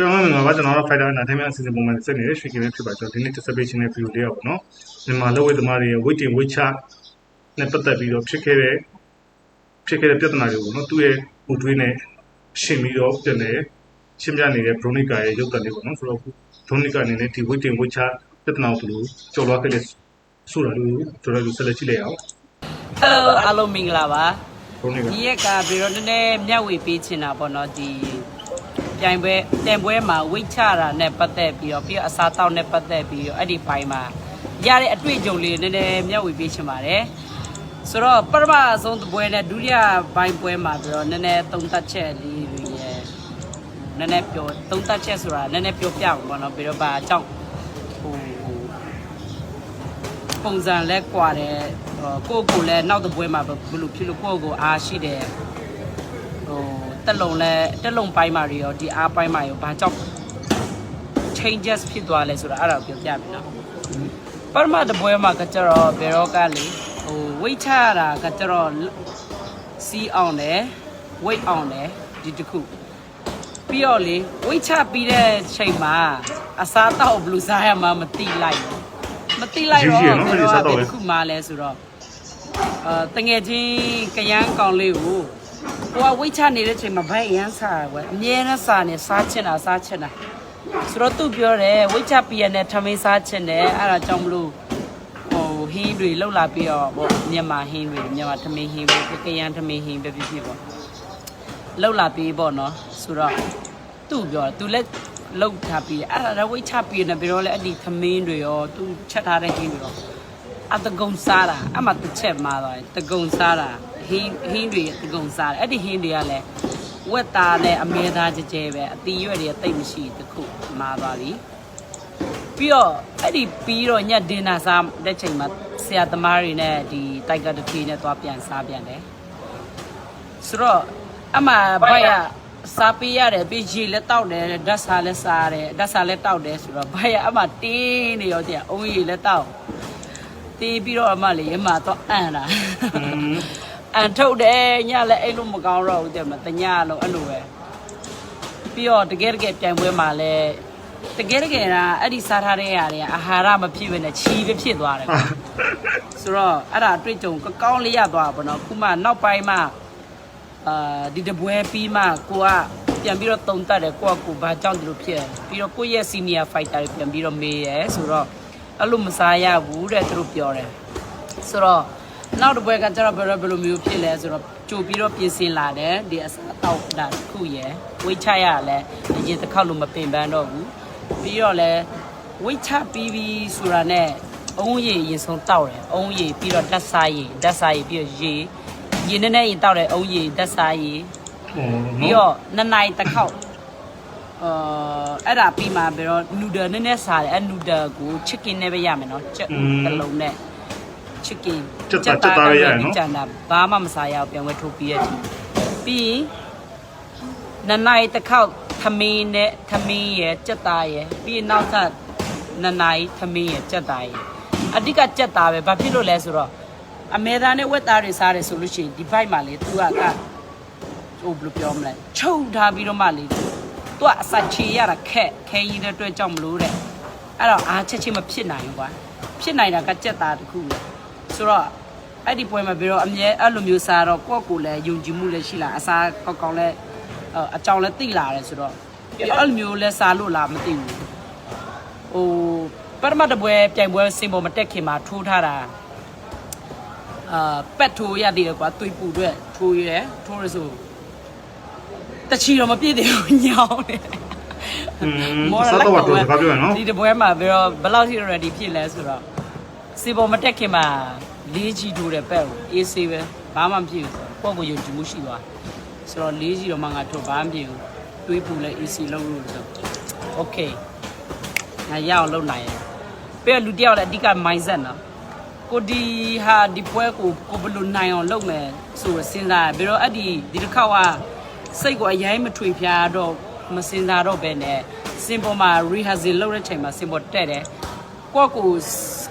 ကျွန်တော်တို့ငါကကျွန်တော်တို့ fighter နာထမင်းအစီအစဉ်ပုံမှန်စက်နေတဲ့ရွှေကင်းလေးဖြစ်ပါကျွန်တော်ဒီနေ့ participation နဲ့ view လေးရပါတော့မြန်မာလောဝေးသမားတွေရဲ့ weight in weight chart နဲ့ပတ်သက်ပြီးတော့ဖြစ်ခဲ့တဲ့ဖြစ်ခဲ့တဲ့ပြဿနာတွေကိုနော်သူ့ရဲ့ဟိုတွေးနဲ့ရှင်းပြီးတော့ပြန်လဲရှင်းပြနေတဲ့ Bronica ရဲ့ရုပ်သံလေးပေါ့နော်ဆိုတော့ Bronica အနေနဲ့ဒီ weight in weight chart ပြဿနာကိုဘယ်လိုကျော်လွှားခဲ့လဲဆိုတာကိုကျွန်တော်တို့ဆက်လက်ကြည့်လိုက်အောင်ဟယ်လိုအားလုံးမင်္ဂလာပါ Bronica ဒီရက်ကဘယ်တော့နည်းနည်းမျက်ဝေပေးချင်တာပေါ့နော်ဒီ ပြိုင်ပွဲတင်ပွဲမှာဝိတ်ချတာနဲ့ပတ်သက်ပြီးတော့ပြီးတော့အစားတောက်နဲ့ပတ်သက်ပြီးတော့အဲ့ဒီပိုင်းမှာရတဲ့အတွေ့အကြုံလေးနည်းနည်းမျက်ဝေပေးချင်ပါတယ်ဆိုတော့ပထမဆုံးတစ်ပွဲနဲ့ဒုတိယပိုင်းပွဲမှာပြီးတော့နည်းနည်းသုံးသပ်ချက်လေးတွေရယ်နည်းနည်းပြောသုံးသပ်ချက်ဆိုတာနည်းနည်းပြောပြအောင်ပေါ့နော်ပြီးတော့ဘာအကြောင်းဟိုပုံစံလဲကွာတယ်ဟိုကိုယ့်ကိုယ်လဲနောက်တစ်ပွဲမှာဘယ်လိုဖြစ်လို့ကိုယ့်ကိုယ်အားရှိတယ်ဟို တက်လုံလဲတက်လုံပိုင်းမှာတွေရောဒီအားပိုင်းမှာရောဘာကြောင့် changes ဖြစ်သွားလဲဆိုတာအဲ့ဒါကိုပြောပြမယ်နော်ပထမတစ်ပွဲမှာကကြတော့ဘယ်တော့ကလေဟို weight ချရတာကကြတော့စီးအောင်တယ် weight အောင်တယ်ဒီတစ်ခုပြီးတော့လေ weight ချပြီးတဲ့ချိန်မှာအစားတော့ဘယ်လိုစားရမှမသိလိုက်ဘူးမသိလိုက်တော့ကြီးကြီးရနော်ဘယ်အဲ့ဒီတော့စားတော့ဘလေယ်တစ်ခုမှလဲဆိုတော့အာတငယ်ချင်းကရန်ကောင်လေးကို ဟိုကဝိတ်ချနေတဲ့ချိန်မှာဘိုက်ရမ်းစားတယ်ကွယ်အမြဲတမ်းစားနေစားချင်တာစားချင်တာဆိုတော့သူပြောတယ်ဝိတ်ချပြရနဲ့ထမင်းစားချင်တယ်အဲ့ဒါကြောင့်မလို့ဟိုဟင်းတွေလှုပ်လာပြီးတော့ပေါ့မြန်မာဟင်းတွေမြန်မာထမင်းဟင်းပဲကရန်ထမင်းဟင်းပဲဖြစ်ဖြစ်ပေါ့လှုပ်လာပြီးပေါ့နော်ဆိုတော့သူ့ပြောတယ်သူလည်းလှုပ်ထားပြီးအဲ့ဒါလည်းဝိတ်ချပြီးနေပြီးတော့လည်းအဲ့ဒီထမင်းတွေရောသူချက်ထားတဲ့ဟင်းတွေရောအတကုံစားတာအမှတစ်ချက်မှာသွားတယ်တကုံစားတာ ဟင်းဟင်းတွေတကုံစားတယ်အဲ့ဒီဟင်းတွေကလည်းဝက်သားနဲ့အမဲသားကြဲကြဲပဲအတီရွက်တွေကတိတ်မရှိတခုမှာသွားပြီပြီးတော့အဲ့ဒီပြီးတော့ညဒင်နာစားတဲ့ချိန်မှာဆရာသမားတွေနဲ့ဒီတိုက်ကာတထေးနဲ့သွားပြန်စားပြန်တယ်ဆိုတော့အမှဘိုက်ကစားပေးရတယ်ပြီးရေလည်းတောက်တယ်ဓာတ်စားလည်းစားတယ်ဓာတ်စားလည်းတောက်တယ်ဆိုတော့ဘိုက်ကအမှတင်းနေရောတဲ့အုံးရေလည်းတောက်တီးပြီးတော့အမလေးရမတော့အန်တာอืม အန်ထုတ်တယ်ညလည်းအဲ့လိုမကောင်းတော့ဘူးတဲ့မတညလုံးအဲ့လိုပဲပြီးတော့တကယ်တကယ်ပြိုင်ပွဲမှာလည်းတကယ်တကယ်ကအဲ့ဒီစားထားတဲ့ຢာတွေကအာဟာရမဖြစ်ဘဲနဲ့ချီပဲဖြစ်သွားတယ်ကွာဆိုတော့အဲ့ဒါအတွေ့အကြုံကကောင်းလေးရသွားပါတော့ခုမှနောက်ပိုင်းမှအာဒီတပွဲပြီးမှကိုကပြန်ပြီးတော့တုံတက်တယ်ကိုကကိုဘာကြောင့်ဒီလိုဖြစ်လဲပြီးတော့ကိုယ့်ရဲ့ senior fighter တွေပြန်ပြီးတော့မေးရဲဆိုတော့အဲ့လိုမစားရဘူးတဲ့သူတို့ပြောတယ်ဆိုတော့ နောက်တစ်ပွဲကကျတော့ဘယ်လိုဘယ်လိုမျိုးဖြစ်လဲဆိုတော့ကြိုပြီးတော့ပြင်ဆင်လာတယ်ဒီအစားတောက်တာတစ်ခုရယ်ဝိတ်ချရလဲအရင်တစ်ခေါက်လိုမပင်ပန်းတော့ဘူးပြီးတော့လဲဝိတ်ချပြီးပြီးဆိုတာနဲ့အုံးရည်ရင်ဆုံးတောက်တယ်အုံးရည်ပြီးတော့ဓာတ်စားရည်ဓာတ်စားရည်ပြီးတော့ရေရေနဲ့နဲ့ရင်တောက်တယ်အုံးရည်ဓာတ်စားရည်ဟိုပြီးတော့နှစ်နိုင်တစ်ခေါက်အာအဲ့ဒါပြီးမှပြီးတော့နူဒယ်နည်းနည်းစားတယ်အဲ့နူဒယ်ကို chicken နဲ့ပဲရမယ်နော်ချက်တစ်လုံးနဲ့ chicken ကြံတာဘာမှမစားရအောင်ပြန်ဝဲထုတ်ပြီးရချင်းပြီးနနိုင်တစ်ခေါက်သမင်းနဲ့သမင်းရယ်ကြက်သားရယ်ပြီးနောက်ထပ်နနိုင်သမင်းရယ်ကြက်သားရယ်အဓိကကြက်သားပဲဘာဖြစ်လို့လဲဆိုတော့အမေသားနဲ့ဝက်သားတွေစားတယ်ဆိုလို့ရှိရင်ဒီဘိုက်မှာလေသူကကဟိုဘယ်လိုပြောမလဲချုပ်ထားပြီးတော့မှလေသူကအစချေရတာခက်ခဲကြီးတဲ့အတွက်ကြောင့်မလို့တဲ့ အဲ့တော့အားချက်ချင်းမဖြစ်နိုင်ဘူးကွာဖြစ်နိုင်တာကကြက်သားတစ်ခုလေ ဆိုတော့အဲ့ဒီပွဲမှာပြီးတော့အမြဲအဲ့လိုမျိုးစားတော့ကိုယ့်ကိုယ်လည်းယုံကြည်မှုလည်းရှိလာအစားကောက်ကောက်လည်းအအကြောင်းလည်းသိလာတယ်ဆိုတော့ပြီးအဲ့လိုမျိုးလည်းစားလို့လားမသိဘူးဟိုပထမတစ်ပွဲပြိုင်ပွဲစင်ပေါ်မတက်ခင်မှာထိုးထားတာအာပက်ထိုးရသေးတယ်ကွာသွေးပူအတွက်ထိုးရဲထိုးရဆိုတချီတော့မပြည့်သေးဘူးညောင်းတယ်อืมစားတော့တော့စကားပြောရနော်ဒီတပွဲမှာပြီးတော့ဘယ်လောက်ထိ ready ဖြစ်လဲဆိုတော့စီပေါ်မတက်ခင်မှာ လေးကြီးထိုးတဲ့ပက်ကိုအေးဆေးပဲဘာမှမဖြစ်ဘူးပေါ့ကိုယုံကြည်မှုရှိသွားဆိုတော့လေးကြီးတော့မှငါထုတ်ဘာမှမဖြစ်ဘူးတွေးပူလဲ AC လုံးလို့ဆို okay ငါရအောင်လုပ်နိုင်ရင်ပြီးတော့လူတစ်ယောက်လည်းအဓိက mindset နော်ကိုဒီဟာဒီပွဲကိုကိုဘယ်လိုနိုင်အောင်လုပ်မယ်ဆိုတော့စဉ်းစားရပြီးတော့အဲ့ဒီဒီတစ်ခေါက်ကစိတ်ကိုအရင်မထွေဖျားတော့မစင်စားတော့ပဲနဲ့စင်ပေါ်မှာ rehearsal လုပ်တဲ့ချိန်မှာစင်ပေါ်တက်တယ် ကိုယ့်ကို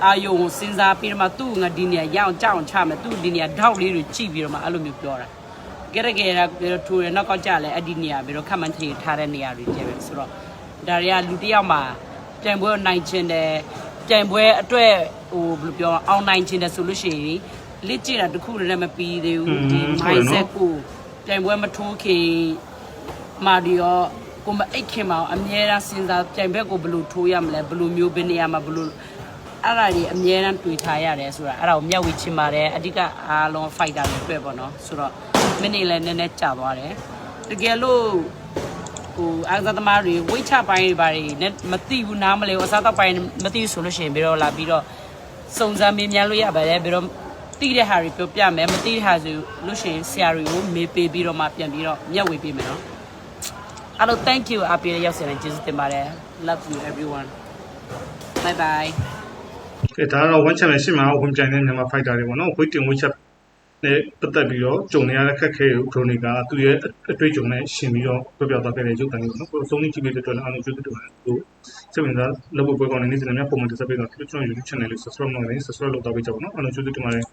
အာယုံကိုစဉ်းစားပြီးတော့မှသူ့ငါဒီနေရာရအောင်ကြောက်အောင်ချမယ်သူ့ဒီနေရာဓာတ်လေးတွေကြည့်ပြီးတော့မှအဲ့လိုမျိုးပြောတာကဲရကဲရပြီးတော့ထိုးရနောက်ကောက်ကြလဲအဲ့ဒီနေရာပြီးတော့ခက်မှန်းချီထားတဲ့နေရာတွေကျပဲဆိုတော့ဒါတွေကလူတစ်ယောက်မှာပြိုင်ပွဲကိုနိုင်ချင်တယ်ပြိုင်ပွဲအတွက်ဟိုဘယ်လိုပြောအောင်နိုင်ချင်တယ်ဆိုလို့ရှိရင်လေ့ကျင့်တာတစ်ခုတည်းနဲ့မပြီးသေးဘူးဒီ mindset ကိုပြိုင်ပွဲမထိုးခင်မာဒီယော ကိုမအိတ်ခင်မအောင်အမြဲတမ်းစဉ်းစားပြိုင်ဘက်ကိုဘယ်လိုထိုးရမလဲဘယ်လိုမျိုးဘယ်နေရာမှာဘယ်လိုအဲ့ဒါကြီးအမြဲတမ်းတွေးထားရတယ်ဆိုတာအဲ့ဒါကိုမျက်ဝေချင်ပါတယ်အဓိကအားလုံး fighter တွေတွေ့ပေါ့နော်ဆိုတော့မိနစ်လည်းနည်းနည်းကြာသွားတယ်တကယ်လို့ဟိုအားကစားသမားတွေဝိတ်ချပိုင်းတွေဘာတွေနဲ့မသိဘူးနားမလဲဘူးအစားတော့ပိုင်းမသိဘူးဆိုလို့ရှိရင်ပြီးတော့လာပြီးတော့စုံစမ်းမေးမြန်းလို့ရပါတယ်ပြီးတော့သိတဲ့ဟာတွေပြောပြမယ်မသိတဲ့ဟာဆိုလို့ရှိရင်ဆရာတွေကိုမေးပေးပြီးတော့မှပြန်ပြီးတော့မျက်ဝေပေးမယ်နော် အဲ့တော့ thank you အပြေရောက်စတဲ့ကျေးဇူးတင်ပါတယ် love you everyone bye bye ကဲဒါကတော့ one championship မှာဝင်ပြိုင်တဲ့မြန်မာ fighter တွေပေါ့နော် weight တင် weight check နဲ့ပတ်သက်ပြီးတော့ဂျုံနေရတဲ့ခက်ခဲကိုခရိုနီကသူ့ရဲ့အတွေ့အကြုံနဲ့ရှင်ပြီးတော့ပြောပြသွားခဲ့တဲ့ရုပ်သံလေးပေါ့နော်ကိုဆုံးနေကြည့်ပြီးတဲ့အတွက်လည်းအားလုံးကျေးဇူးတင်ပါတယ်ကိုစိတ်ဝင်စားလုပ်ဖို့ပွဲကောင်းတဲ့နေ့စဉ်များပုံမှန်တက်ဆက်ပေးတော့ကျွန်တော် YouTube channel လေး subscribe လုပ်နေ subscribe လုပ်တော့ပေးကြပါဦးနော်အားလုံးကျေးဇူးတင်ပါတယ်